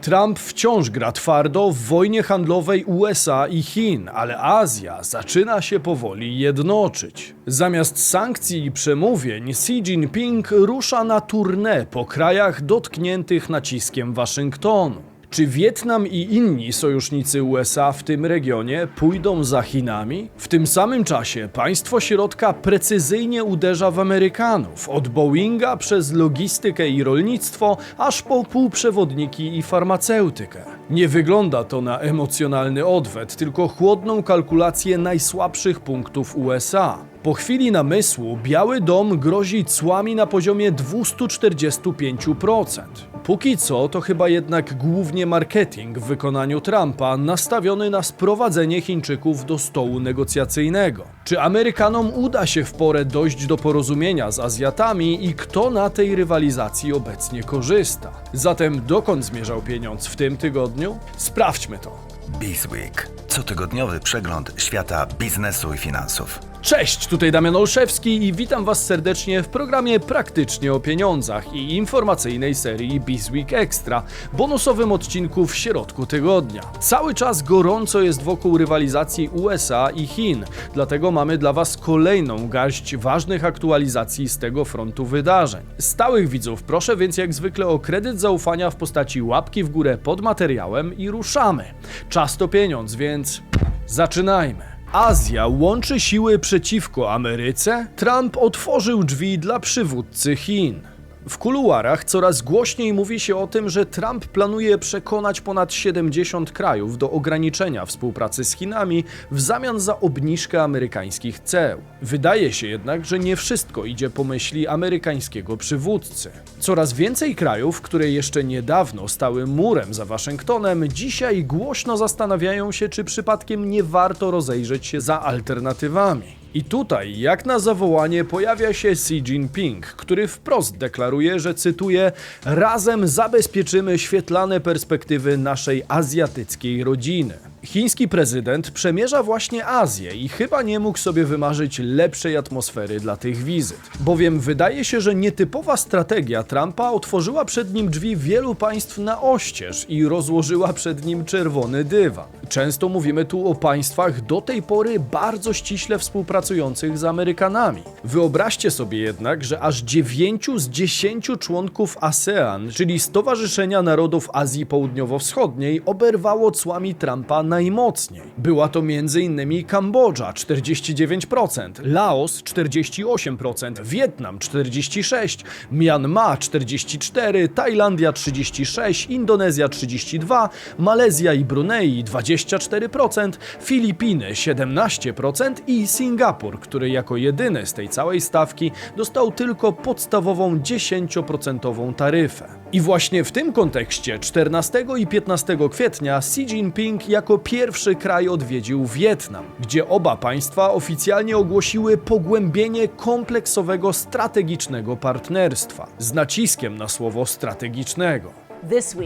Trump wciąż gra twardo w wojnie handlowej USA i Chin, ale Azja zaczyna się powoli jednoczyć. Zamiast sankcji i przemówień, Xi Jinping rusza na tournée po krajach dotkniętych naciskiem Waszyngtonu. Czy Wietnam i inni sojusznicy USA w tym regionie pójdą za Chinami? W tym samym czasie państwo środka precyzyjnie uderza w Amerykanów, od Boeinga przez logistykę i rolnictwo, aż po półprzewodniki i farmaceutykę. Nie wygląda to na emocjonalny odwet, tylko chłodną kalkulację najsłabszych punktów USA. Po chwili namysłu Biały Dom grozi cłami na poziomie 245%. Póki co to chyba jednak głównie marketing w wykonaniu Trumpa nastawiony na sprowadzenie Chińczyków do stołu negocjacyjnego. Czy Amerykanom uda się w porę dojść do porozumienia z Azjatami i kto na tej rywalizacji obecnie korzysta? Zatem dokąd zmierzał pieniądz w tym tygodniu? Sprawdźmy to. Bizweek. Cotygodniowy przegląd świata biznesu i finansów. Cześć, tutaj Damian Olszewski i witam Was serdecznie w programie Praktycznie o Pieniądzach i informacyjnej serii Bizweek Extra, bonusowym odcinku w środku tygodnia. Cały czas gorąco jest wokół rywalizacji USA i Chin, dlatego mamy dla Was kolejną garść ważnych aktualizacji z tego frontu wydarzeń. Stałych widzów proszę więc jak zwykle o kredyt zaufania w postaci łapki w górę pod materiałem i ruszamy. Czas to pieniądz, więc zaczynajmy. Azja łączy siły przeciwko Ameryce? Trump otworzył drzwi dla przywódcy Chin. W kuluarach coraz głośniej mówi się o tym, że Trump planuje przekonać ponad 70 krajów do ograniczenia współpracy z Chinami w zamian za obniżkę amerykańskich ceł. Wydaje się jednak, że nie wszystko idzie po myśli amerykańskiego przywódcy. Coraz więcej krajów, które jeszcze niedawno stały murem za Waszyngtonem, dzisiaj głośno zastanawiają się, czy przypadkiem nie warto rozejrzeć się za alternatywami. I tutaj, jak na zawołanie, pojawia się Xi Jinping, który wprost deklaruje, że cytuję: Razem zabezpieczymy świetlane perspektywy naszej azjatyckiej rodziny. Chiński prezydent przemierza właśnie Azję i chyba nie mógł sobie wymarzyć lepszej atmosfery dla tych wizyt. Bowiem wydaje się, że nietypowa strategia Trumpa otworzyła przed nim drzwi wielu państw na oścież i rozłożyła przed nim czerwony dywan. Często mówimy tu o państwach do tej pory bardzo ściśle współpracujących z Amerykanami. Wyobraźcie sobie jednak, że aż 9 z 10 członków ASEAN, czyli Stowarzyszenia Narodów Azji Południowo-Wschodniej, oberwało cłami Trumpa najmocniej. Była to m.in. Kambodża 49%, Laos 48%, Wietnam 46%, Myanmar 44%, Tajlandia 36%, Indonezja 32%, Malezja i Brunei 24%, Filipiny 17% i Singapur, który jako jedyny z tej całej stawki dostał tylko podstawową 10% taryfę. I właśnie w tym kontekście 14 i 15 kwietnia Xi Jinping jako pierwszy kraj odwiedził Wietnam, gdzie oba państwa oficjalnie ogłosiły pogłębienie kompleksowego strategicznego partnerstwa z naciskiem na słowo strategicznego.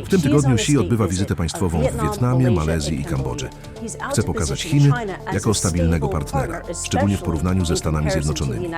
W tym tygodniu Xi odbywa wizytę państwową w Wietnamie, Malezji i Kambodży. Chce pokazać Chiny jako stabilnego partnera, szczególnie w porównaniu ze Stanami Zjednoczonymi.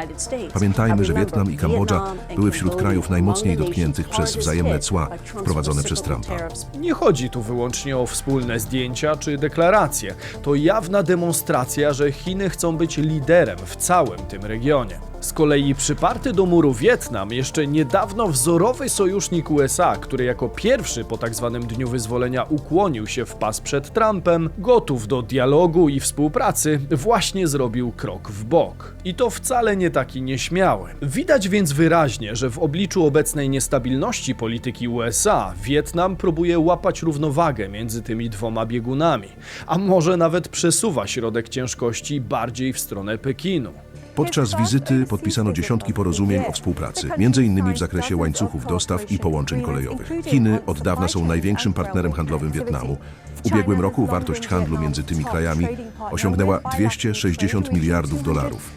Pamiętajmy, że Wietnam i Kambodża były wśród krajów najmocniej dotkniętych przez wzajemne cła wprowadzone przez Trumpa. Nie chodzi tu wyłącznie o wspólne zdjęcia czy deklaracje. To jawna demonstracja, że Chiny chcą być liderem w całym tym regionie. Z kolei przyparty do muru Wietnam, jeszcze niedawno wzorowy sojusznik USA, który jako pierwszy po tzw. Dniu Wyzwolenia ukłonił się w pas przed Trumpem, gotów do dialogu i współpracy, właśnie zrobił krok w bok. I to wcale nie taki nieśmiały. Widać więc wyraźnie, że w obliczu obecnej niestabilności polityki USA, Wietnam próbuje łapać równowagę między tymi dwoma biegunami, a może nawet przesuwa środek ciężkości bardziej w stronę Pekinu. Podczas wizyty podpisano dziesiątki porozumień o współpracy, innymi w zakresie łańcuchów dostaw i połączeń kolejowych. Chiny od dawna są największym partnerem handlowym Wietnamu. W ubiegłym roku wartość handlu między tymi krajami osiągnęła 260 miliardów dolarów.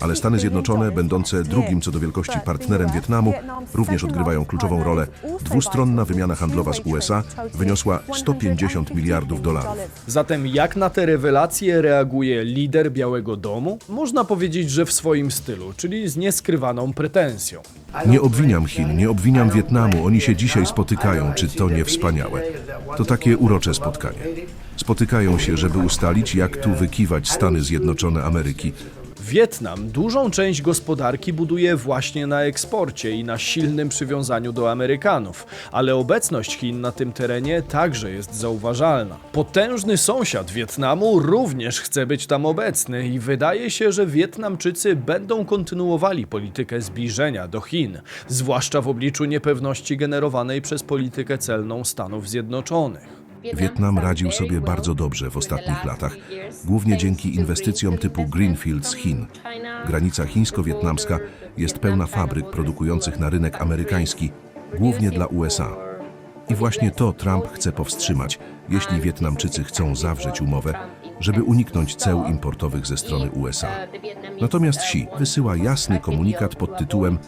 Ale Stany Zjednoczone, będące drugim co do wielkości partnerem Wietnamu, również odgrywają kluczową rolę. Dwustronna wymiana handlowa z USA wyniosła 150 miliardów dolarów. Zatem jak na te rewelacje reaguje lider Białego Domu? Można powiedzieć, że w swoim stylu, czyli z nieskrywaną pretensją. Nie obwiniam Chin, nie obwiniam Wietnamu, oni się dzisiaj spotykają, czy to nie wspaniałe? To takie urocze spotkanie. Spotykają się, żeby ustalić, jak tu wykiwać Stany Zjednoczone Ameryki. Wietnam dużą część gospodarki buduje właśnie na eksporcie i na silnym przywiązaniu do Amerykanów, ale obecność Chin na tym terenie także jest zauważalna. Potężny sąsiad Wietnamu również chce być tam obecny i wydaje się, że Wietnamczycy będą kontynuowali politykę zbliżenia do Chin, zwłaszcza w obliczu niepewności generowanej przez politykę celną Stanów Zjednoczonych. Wietnam radził sobie bardzo dobrze w ostatnich latach, głównie dzięki inwestycjom typu Greenfield z Chin. Granica chińsko-wietnamska jest pełna fabryk produkujących na rynek amerykański, głównie dla USA. I właśnie to Trump chce powstrzymać, jeśli Wietnamczycy chcą zawrzeć umowę, żeby uniknąć ceł importowych ze strony USA. Natomiast Xi wysyła jasny komunikat pod tytułem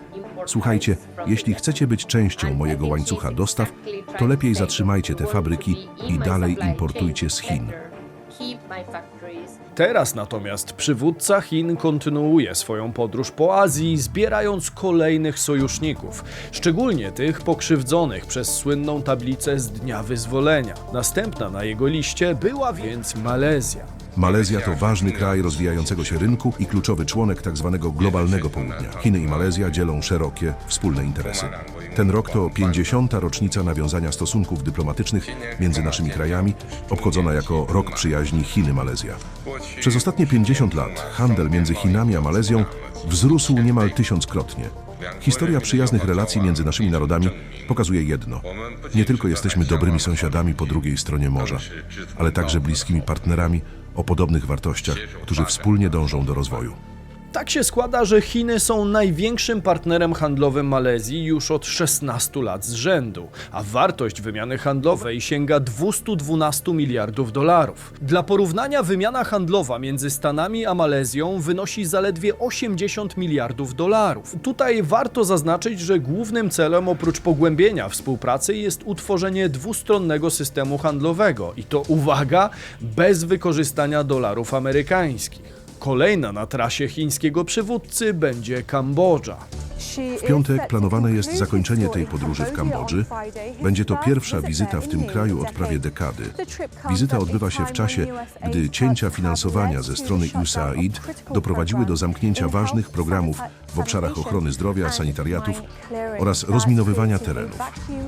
Słuchajcie, jeśli chcecie być częścią mojego łańcucha dostaw, to lepiej zatrzymajcie te fabryki i dalej importujcie z Chin. Teraz natomiast przywódca Chin kontynuuje swoją podróż po Azji, zbierając kolejnych sojuszników, szczególnie tych pokrzywdzonych przez słynną tablicę z Dnia Wyzwolenia. Następna na jego liście była więc Malezja. Malezja to ważny kraj rozwijającego się rynku i kluczowy członek tzw. globalnego południa. Chiny i Malezja dzielą szerokie, wspólne interesy. Ten rok to 50. rocznica nawiązania stosunków dyplomatycznych między naszymi krajami, obchodzona jako Rok Przyjaźni Chiny-Malezja. Przez ostatnie 50 lat handel między Chinami a Malezją wzrósł niemal tysiąckrotnie. Historia przyjaznych relacji między naszymi narodami pokazuje jedno. Nie tylko jesteśmy dobrymi sąsiadami po drugiej stronie morza, ale także bliskimi partnerami o podobnych wartościach, którzy wspólnie dążą do rozwoju. Tak się składa, że Chiny są największym partnerem handlowym Malezji już od 16 lat z rzędu, a wartość wymiany handlowej sięga 212 miliardów dolarów. Dla porównania wymiana handlowa między Stanami a Malezją wynosi zaledwie 80 miliardów dolarów. Tutaj warto zaznaczyć, że głównym celem oprócz pogłębienia współpracy jest utworzenie dwustronnego systemu handlowego i to uwaga, bez wykorzystania dolarów amerykańskich. Kolejna na trasie chińskiego przywódcy będzie Kambodża. W piątek planowane jest zakończenie tej podróży w Kambodży. Będzie to pierwsza wizyta w tym kraju od prawie dekady. Wizyta odbywa się w czasie, gdy cięcia finansowania ze strony USAID doprowadziły do zamknięcia ważnych programów w obszarach ochrony zdrowia, sanitariatów oraz rozminowywania terenów.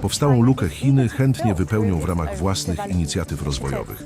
Powstałą lukę Chiny chętnie wypełnią w ramach własnych inicjatyw rozwojowych.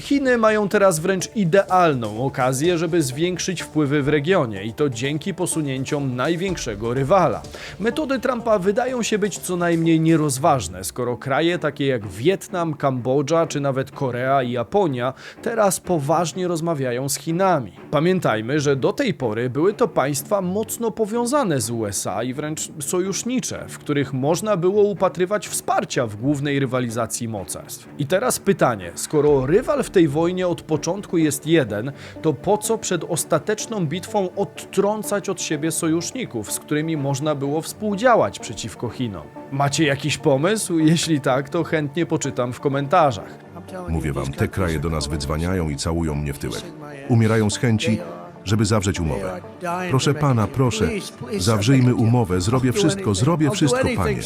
Chiny mają teraz wręcz idealną okazję, żeby zwiększyć wpływy w regionie i to dzięki posunięciom największego rywala. Metody Trumpa wydają się być co najmniej nierozważne, skoro kraje takie jak Wietnam, Kambodża czy nawet Korea i Japonia teraz poważnie rozmawiają z Chinami. Pamiętajmy, że do tej pory były to państwa mocno powiązane z USA i wręcz sojusznicze, w których można było upatrywać wsparcia w głównej rywalizacji mocarstw. I teraz pytanie, skoro rywal w tej wojnie od początku jest jeden, to po co przed ostateczną bitwą odtrącać od siebie sojuszników, z którymi można było współdziałać przeciwko Chinom? Macie jakiś pomysł? Jeśli tak, to chętnie poczytam w komentarzach. Mówię wam, te kraje do nas wydzwaniają i całują mnie w tyłek. Umierają z chęci, żeby zawrzeć umowę. Proszę pana, proszę, zawrzyjmy umowę, zrobię wszystko, zrobię wszystko, panie.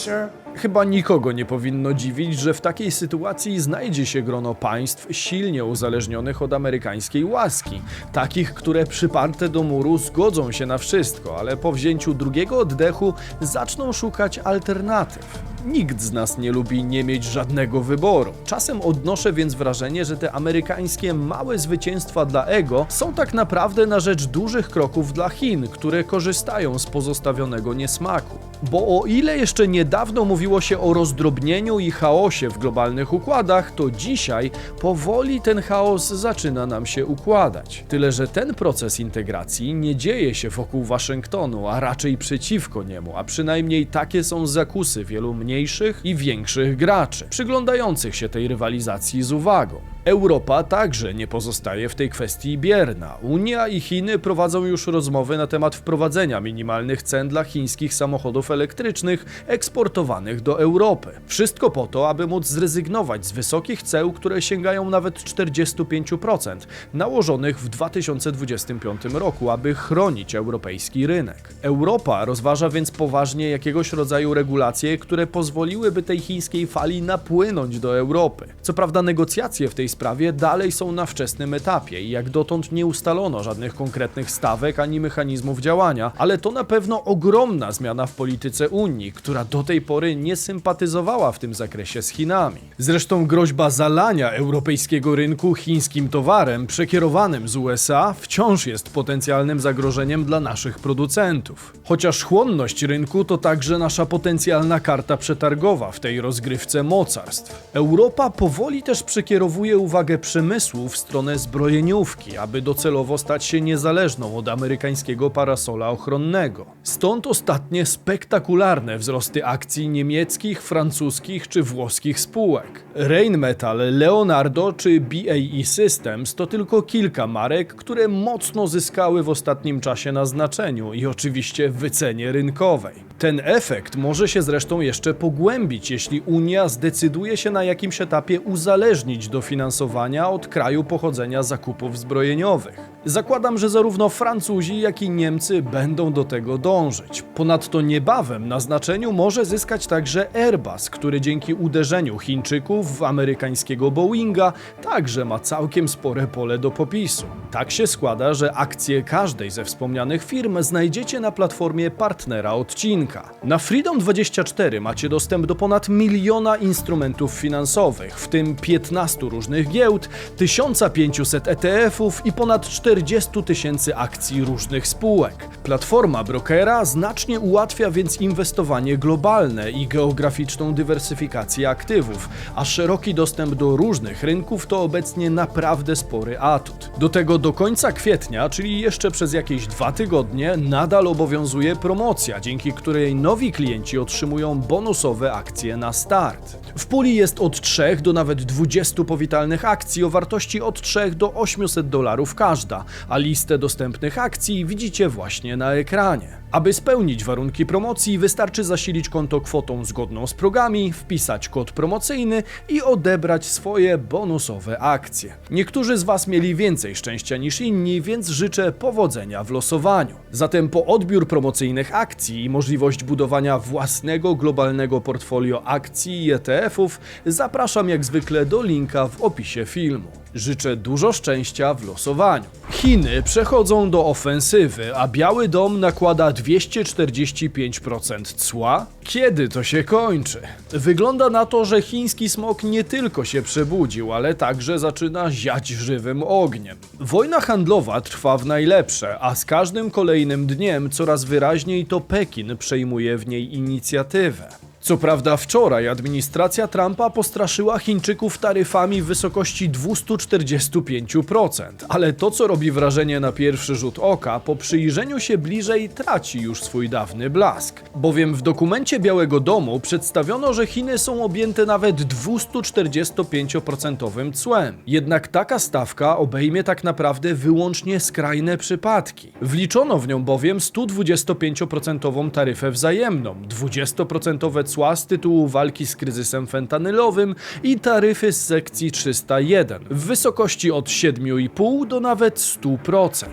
Chyba nikogo nie powinno dziwić, że w takiej sytuacji znajdzie się grono państw silnie uzależnionych od amerykańskiej łaski. Takich, które przyparte do muru zgodzą się na wszystko, ale po wzięciu drugiego oddechu zaczną szukać alternatyw. Nikt z nas nie lubi nie mieć żadnego wyboru. Czasem odnoszę więc wrażenie, że te amerykańskie małe zwycięstwa dla ego są tak naprawdę na rzecz dużych kroków dla Chin, które korzystają z pozostawionego niesmaku. Bo o ile jeszcze niedawno mówiło się o rozdrobnieniu i chaosie w globalnych układach, to dzisiaj powoli ten chaos zaczyna nam się układać. Tyle, że ten proces integracji nie dzieje się wokół Waszyngtonu, a raczej przeciwko niemu, a przynajmniej takie są zakusy wielu mniejszych i większych graczy, przyglądających się tej rywalizacji z uwagą. Europa także nie pozostaje w tej kwestii bierna. Unia i Chiny prowadzą już rozmowy na temat wprowadzenia minimalnych cen dla chińskich samochodów elektrycznych eksportowanych do Europy. Wszystko po to, aby móc zrezygnować z wysokich ceł, które sięgają nawet 45%, nałożonych w 2025 roku, aby chronić europejski rynek. Europa rozważa więc poważnie jakiegoś rodzaju regulacje, które pozwoliłyby tej chińskiej fali napłynąć do Europy. Co prawda negocjacje w tej sprawie dalej są na wczesnym etapie i jak dotąd nie ustalono żadnych konkretnych stawek ani mechanizmów działania, ale to na pewno ogromna zmiana w polityce Unii, która do tej pory nie sympatyzowała w tym zakresie z Chinami. Zresztą groźba zalania europejskiego rynku chińskim towarem przekierowanym z USA wciąż jest potencjalnym zagrożeniem dla naszych producentów. Chociaż chłonność rynku to także nasza potencjalna karta przetargowa w tej rozgrywce mocarstw. Europa powoli też przekierowuje uwagę przemysłu w stronę zbrojeniówki, aby docelowo stać się niezależną od amerykańskiego parasola ochronnego. Stąd ostatnie spektakularne wzrosty akcji niemieckich, francuskich czy włoskich spółek. Rheinmetall, Leonardo czy BAE Systems to tylko kilka marek, które mocno zyskały w ostatnim czasie na znaczeniu i oczywiście wycenie rynkowej. Ten efekt może się zresztą jeszcze pogłębić, jeśli Unia zdecyduje się na jakimś etapie uzależnić dofinansowania od kraju pochodzenia zakupów zbrojeniowych. Zakładam, że zarówno Francuzi, jak i Niemcy będą do tego dążyć. Ponadto niebawem na znaczeniu może zyskać także Airbus, który dzięki uderzeniu Chińczyków w amerykańskiego Boeinga także ma całkiem spore pole do popisu. Tak się składa, że akcje każdej ze wspomnianych firm znajdziecie na platformie partnera odcinka. Na Freedom24 macie dostęp do ponad miliona instrumentów finansowych, w tym 15 różnych giełd, 1500 ETF-ów i ponad 40 tysięcy akcji różnych spółek. Platforma brokera znacznie ułatwia więc inwestowanie globalne i geograficzną dywersyfikację aktywów, a szeroki dostęp do różnych rynków to obecnie naprawdę spory atut. Do tego do końca kwietnia, czyli jeszcze przez jakieś dwa tygodnie, nadal obowiązuje promocja, dzięki której nowi klienci otrzymują bonusowe akcje na start. W puli jest od 3 do nawet 20 powitalnych akcji o wartości od 3 do 800 dolarów każda, a listę dostępnych akcji widzicie właśnie na ekranie. Aby spełnić warunki promocji, wystarczy zasilić konto kwotą zgodną z progami, wpisać kod promocyjny i odebrać swoje bonusowe akcje. Niektórzy z Was mieli więcej szczęścia niż inni, więc życzę powodzenia w losowaniu. Zatem po odbiór promocyjnych akcji i możliwość budowania własnego globalnego portfolio akcji i ETF-ów, zapraszam jak zwykle do linka w opisie filmu. Życzę dużo szczęścia w losowaniu. Chiny przechodzą do ofensywy, a Biały Dom nakłada 245% cła? Kiedy to się kończy? Wygląda na to, że chiński smok nie tylko się przebudził, ale także zaczyna ziać żywym ogniem. Wojna handlowa trwa w najlepsze, a z każdym kolejnym dniem coraz wyraźniej to Pekin przejmuje w niej inicjatywę. Co prawda wczoraj administracja Trumpa postraszyła Chińczyków taryfami w wysokości 245%, ale to co robi wrażenie na pierwszy rzut oka, po przyjrzeniu się bliżej traci już swój dawny blask. Bowiem w dokumencie Białego Domu przedstawiono, że Chiny są objęte nawet 245% cłem. Jednak taka stawka obejmie tak naprawdę wyłącznie skrajne przypadki. Wliczono w nią bowiem 125% taryfę wzajemną, 20% cła z tytułu walki z kryzysem fentanylowym i taryfy z sekcji 301 w wysokości od 7,5 do nawet 100%.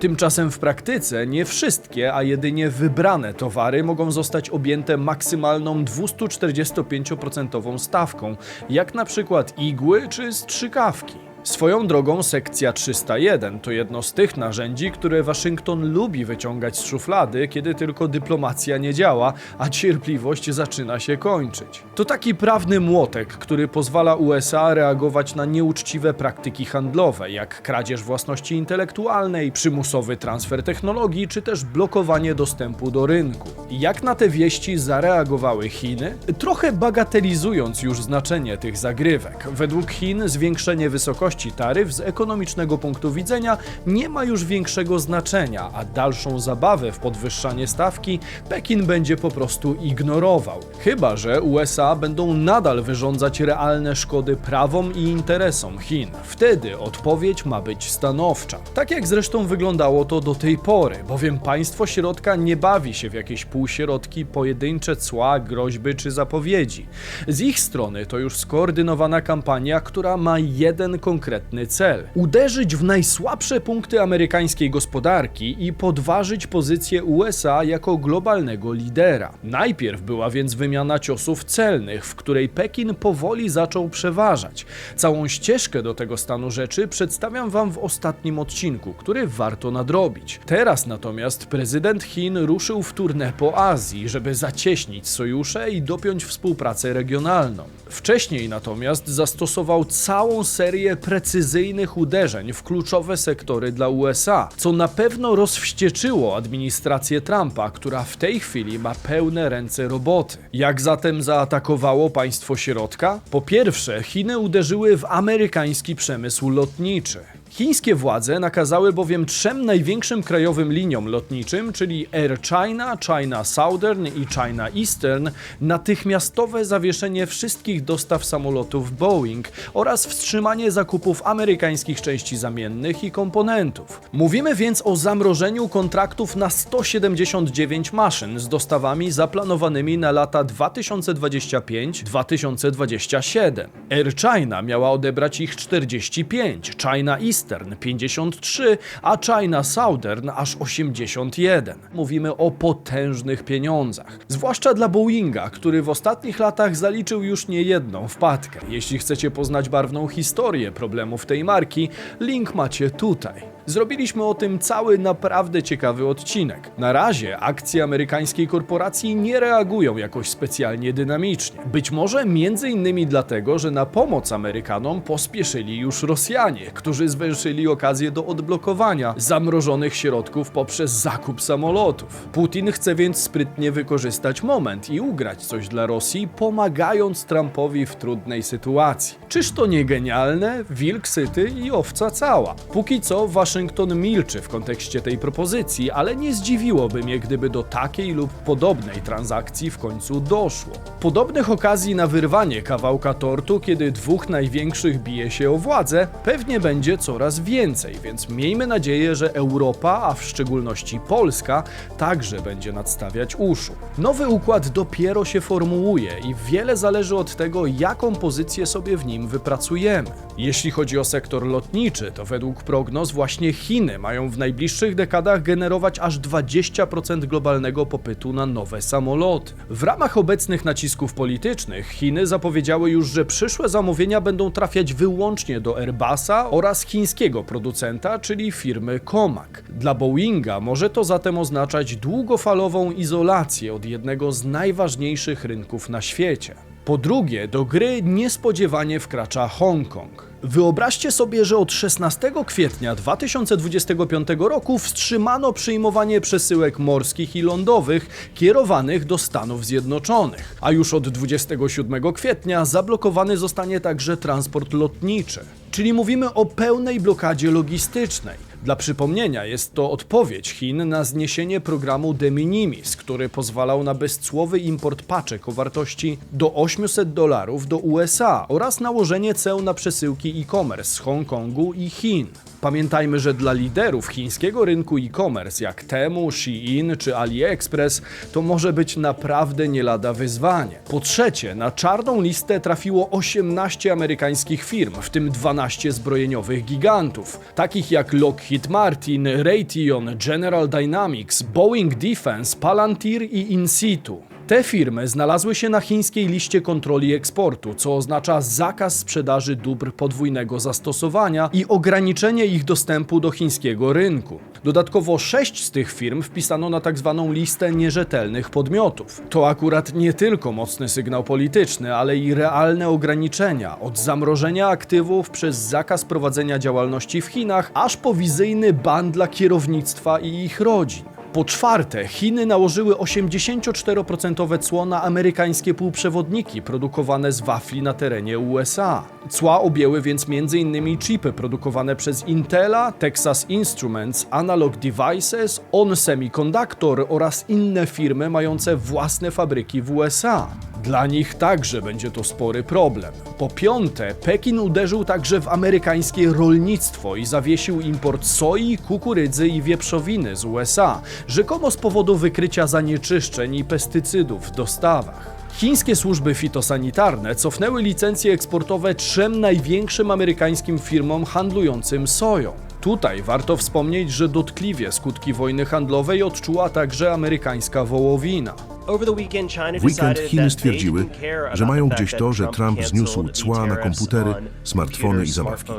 Tymczasem w praktyce nie wszystkie, a jedynie wybrane towary mogą zostać objęte maksymalną 245% stawką, jak na przykład igły czy strzykawki. Swoją drogą sekcja 301 to jedno z tych narzędzi, które Waszyngton lubi wyciągać z szuflady, kiedy tylko dyplomacja nie działa, a cierpliwość zaczyna się kończyć. To taki prawny młotek, który pozwala USA reagować na nieuczciwe praktyki handlowe, jak kradzież własności intelektualnej, przymusowy transfer technologii, czy też blokowanie dostępu do rynku. Jak na te wieści zareagowały Chiny? Trochę bagatelizując już znaczenie tych zagrywek. Według Chin zwiększenie wysokości taryf z ekonomicznego punktu widzenia nie ma już większego znaczenia, a dalszą zabawę w podwyższanie stawki Pekin będzie po prostu ignorował. Chyba, że USA będą nadal wyrządzać realne szkody prawom i interesom Chin. Wtedy odpowiedź ma być stanowcza. Tak jak zresztą wyglądało to do tej pory, bowiem państwo środka nie bawi się w jakieś półśrodki, pojedyncze cła, groźby czy zapowiedzi. Z ich strony to już skoordynowana kampania, która ma jeden konkretny cel: uderzyć w najsłabsze punkty amerykańskiej gospodarki i podważyć pozycję USA jako globalnego lidera. Najpierw była więc wymiana ciosów celnych, w której Pekin powoli zaczął przeważać. Całą ścieżkę do tego stanu rzeczy przedstawiam Wam w ostatnim odcinku, który warto nadrobić. Teraz natomiast prezydent Chin ruszył w turnę po Azji, żeby zacieśnić sojusze i dopiąć współpracę regionalną. Wcześniej natomiast zastosował całą serię precyzyjnych uderzeń w kluczowe sektory dla USA, co na pewno rozwścieczyło administrację Trumpa, która w tej chwili ma pełne ręce roboty. Jak zatem zaatakowało państwo środka? Po pierwsze, Chiny uderzyły w amerykański przemysł lotniczy. Chińskie władze nakazały bowiem trzem największym krajowym liniom lotniczym, czyli Air China, China Southern i China Eastern, natychmiastowe zawieszenie wszystkich dostaw samolotów Boeing oraz wstrzymanie zakupów amerykańskich części zamiennych i komponentów. Mówimy więc o zamrożeniu kontraktów na 179 maszyn z dostawami zaplanowanymi na lata 2025-2027. Air China miała odebrać ich 45, China Eastern 53, a China Southern aż 81. Mówimy o potężnych pieniądzach. Zwłaszcza dla Boeinga, który w ostatnich latach zaliczył już niejedną wpadkę. Jeśli chcecie poznać barwną historię problemów tej marki, link macie tutaj. Zrobiliśmy o tym cały naprawdę ciekawy odcinek. Na razie akcje amerykańskiej korporacji nie reagują jakoś specjalnie dynamicznie. Być może między innymi dlatego, że na pomoc Amerykanom pospieszyli już Rosjanie, którzy zwęszyli okazję do odblokowania zamrożonych środków poprzez zakup samolotów. Putin chce więc sprytnie wykorzystać moment i ugrać coś dla Rosji, pomagając Trumpowi w trudnej sytuacji. Czyż to nie genialne? Wilk syty i owca cała. Póki co Waszyngton milczy w kontekście tej propozycji, ale nie zdziwiłoby mnie, gdyby do takiej lub podobnej transakcji w końcu doszło. Podobnych okazji na wyrwanie kawałka tortu, kiedy dwóch największych bije się o władzę, pewnie będzie coraz więcej, więc miejmy nadzieję, że Europa, a w szczególności Polska, także będzie nadstawiać uszu. Nowy układ dopiero się formułuje i wiele zależy od tego, jaką pozycję sobie w nim wypracujemy. Jeśli chodzi o sektor lotniczy, to według prognoz właśnie Chiny mają w najbliższych dekadach generować aż 20% globalnego popytu na nowe samoloty. W ramach obecnych nacisków politycznych Chiny zapowiedziały już, że przyszłe zamówienia będą trafiać wyłącznie do Airbusa oraz chińskiego producenta, czyli firmy Comac. Dla Boeinga może to zatem oznaczać długofalową izolację od jednego z najważniejszych rynków na świecie. Po drugie, do gry niespodziewanie wkracza Hongkong. Wyobraźcie sobie, że od 16 kwietnia 2025 roku wstrzymano przyjmowanie przesyłek morskich i lądowych kierowanych do Stanów Zjednoczonych, a już od 27 kwietnia zablokowany zostanie także transport lotniczy. Czyli mówimy o pełnej blokadzie logistycznej. Dla przypomnienia, jest to odpowiedź Chin na zniesienie programu de minimis, który pozwalał na bezcłowy import paczek o wartości do 800 dolarów do USA oraz nałożenie ceł na przesyłki e-commerce z Hongkongu i Chin. Pamiętajmy, że dla liderów chińskiego rynku e-commerce jak Temu, Shein czy AliExpress to może być naprawdę nie lada wyzwanie. Po trzecie, na czarną listę trafiło 18 amerykańskich firm, w tym 12 zbrojeniowych gigantów, takich jak Lockheed Martin, Raytheon, General Dynamics, Boeing Defense, Palantir i Insitu. Te firmy znalazły się na chińskiej liście kontroli eksportu, co oznacza zakaz sprzedaży dóbr podwójnego zastosowania i ograniczenie ich dostępu do chińskiego rynku. Dodatkowo sześć z tych firm wpisano na tzw. listę nierzetelnych podmiotów. To akurat nie tylko mocny sygnał polityczny, ale i realne ograniczenia od zamrożenia aktywów przez zakaz prowadzenia działalności w Chinach, aż po wizyjny ban dla kierownictwa i ich rodzin. Po czwarte, Chiny nałożyły 84% cło na amerykańskie półprzewodniki produkowane z wafli na terenie USA. Cła objęły więc m.in. chipy produkowane przez Intela, Texas Instruments, Analog Devices, On Semiconductor oraz inne firmy mające własne fabryki w USA. Dla nich także będzie to spory problem. Po piąte, Pekin uderzył także w amerykańskie rolnictwo i zawiesił import soi, kukurydzy i wieprzowiny z USA, rzekomo z powodu wykrycia zanieczyszczeń i pestycydów w dostawach. Chińskie służby fitosanitarne cofnęły licencje eksportowe trzem największym amerykańskim firmom handlującym soją. Tutaj warto wspomnieć, że dotkliwie skutki wojny handlowej odczuła także amerykańska wołowina. W weekend Chiny stwierdziły, że mają gdzieś to, że Trump zniósł cła na komputery, smartfony i zabawki.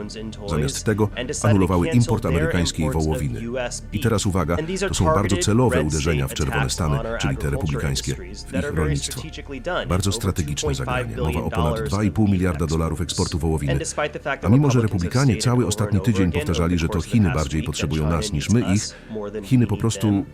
Zamiast tego anulowały import amerykańskiej wołowiny. I teraz uwaga, to są bardzo celowe uderzenia w czerwone Stany, czyli te republikańskie, w ich rolnictwo. Bardzo strategiczne zagranie. Mowa o ponad 2,5 miliarda dolarów eksportu wołowiny. A mimo, że republikanie cały ostatni tydzień powtarzali, że to Chiny bardziej potrzebują nas niż my ich, Chiny po prostu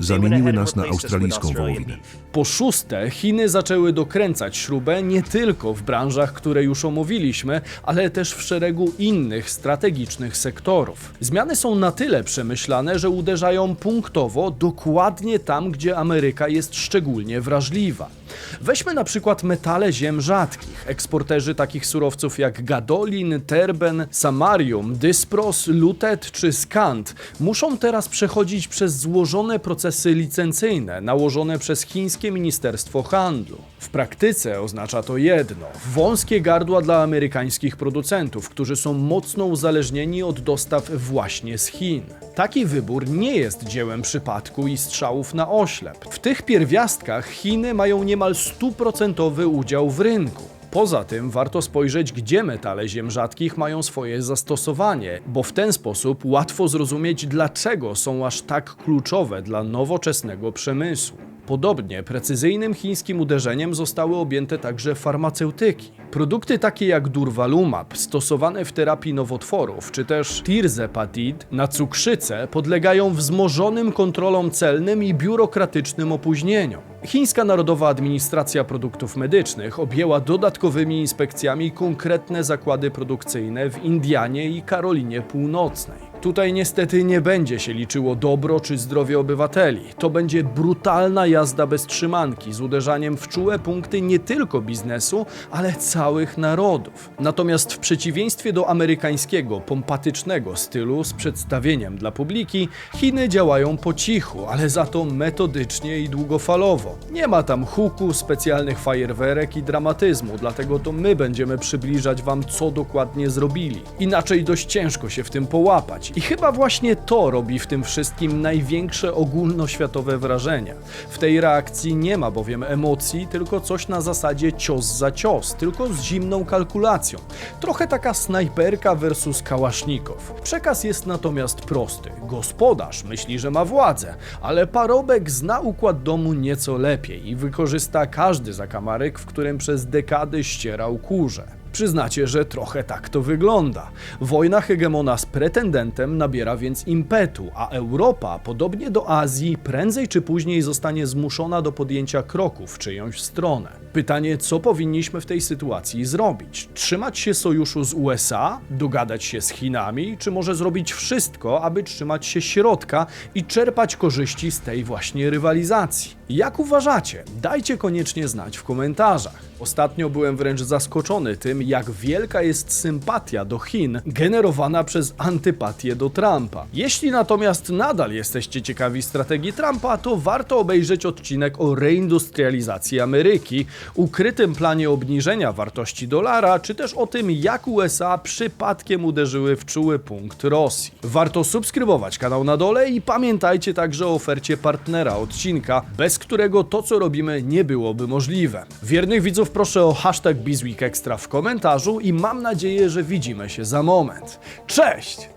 zamieniły nas na australijską wołowinę. Po szóste, Chiny zaczęły dokręcać śrubę nie tylko w branżach, które już omówiliśmy, ale też w szeregu innych strategicznych sektorów. Zmiany są na tyle przemyślane, że uderzają punktowo dokładnie tam, gdzie Ameryka jest szczególnie wrażliwa. Weźmy na przykład metale ziem rzadkich. Eksporterzy takich surowców jak gadolin, terben, samarium, dyspros, lutet czy skant muszą teraz przechodzić przez złożone procesy licencyjne nałożone przez chińskie Ministerstwo Handlu. W praktyce oznacza to jedno: wąskie gardła dla amerykańskich producentów, którzy są mocno uzależnieni od dostaw właśnie z Chin. Taki wybór nie jest dziełem przypadku i strzałów na oślep. W tych pierwiastkach Chiny mają niemal stuprocentowy udział w rynku. Poza tym warto spojrzeć, gdzie metale ziem rzadkich mają swoje zastosowanie, bo w ten sposób łatwo zrozumieć, dlaczego są aż tak kluczowe dla nowoczesnego przemysłu. Podobnie precyzyjnym chińskim uderzeniem zostały objęte także farmaceutyki. Produkty takie jak Durvalumab, stosowane w terapii nowotworów, czy też Tirzepatid na cukrzycę podlegają wzmożonym kontrolom celnym i biurokratycznym opóźnieniom. Chińska Narodowa Administracja Produktów Medycznych objęła dodatkowymi inspekcjami konkretne zakłady produkcyjne w Indianie i Karolinie Północnej. Tutaj niestety nie będzie się liczyło dobro czy zdrowie obywateli. To będzie brutalna jazda bez trzymanki z uderzaniem w czułe punkty nie tylko biznesu, ale całych narodów. Natomiast w przeciwieństwie do amerykańskiego, pompatycznego stylu z przedstawieniem dla publiki, Chiny działają po cichu, ale za to metodycznie i długofalowo. Nie ma tam huku, specjalnych fajerwerek i dramatyzmu, dlatego to my będziemy przybliżać wam, co dokładnie zrobili. Inaczej dość ciężko się w tym połapać. I chyba właśnie to robi w tym wszystkim największe ogólnoświatowe wrażenie. W tej reakcji nie ma bowiem emocji, tylko coś na zasadzie cios za cios, tylko z zimną kalkulacją. Trochę taka snajperka versus kałasznikow. Przekaz jest natomiast prosty. Gospodarz myśli, że ma władzę, ale parobek zna układ domu nieco lepiej i wykorzysta każdy zakamarek, w którym przez dekady ścierał kurze. Przyznacie, że trochę tak to wygląda. Wojna hegemona z pretendentem nabiera więc impetu, a Europa, podobnie do Azji, prędzej czy później zostanie zmuszona do podjęcia kroku w czyjąś stronę. Pytanie, co powinniśmy w tej sytuacji zrobić? Trzymać się sojuszu z USA, dogadać się z Chinami, czy może zrobić wszystko, aby trzymać się środka i czerpać korzyści z tej właśnie rywalizacji? Jak uważacie? Dajcie koniecznie znać w komentarzach. Ostatnio byłem wręcz zaskoczony tym, jak wielka jest sympatia do Chin generowana przez antypatię do Trumpa. Jeśli natomiast nadal jesteście ciekawi strategii Trumpa, to warto obejrzeć odcinek o reindustrializacji Ameryki, ukrytym planie obniżenia wartości dolara, czy też o tym, jak USA przypadkiem uderzyły w czuły punkt Rosji. Warto subskrybować kanał na dole i pamiętajcie także o ofercie partnera odcinka, bez którego to, co robimy, nie byłoby możliwe. Wiernych widzów proszę o hashtag BizWeekExtra w komentarzu i mam nadzieję, że widzimy się za moment. Cześć!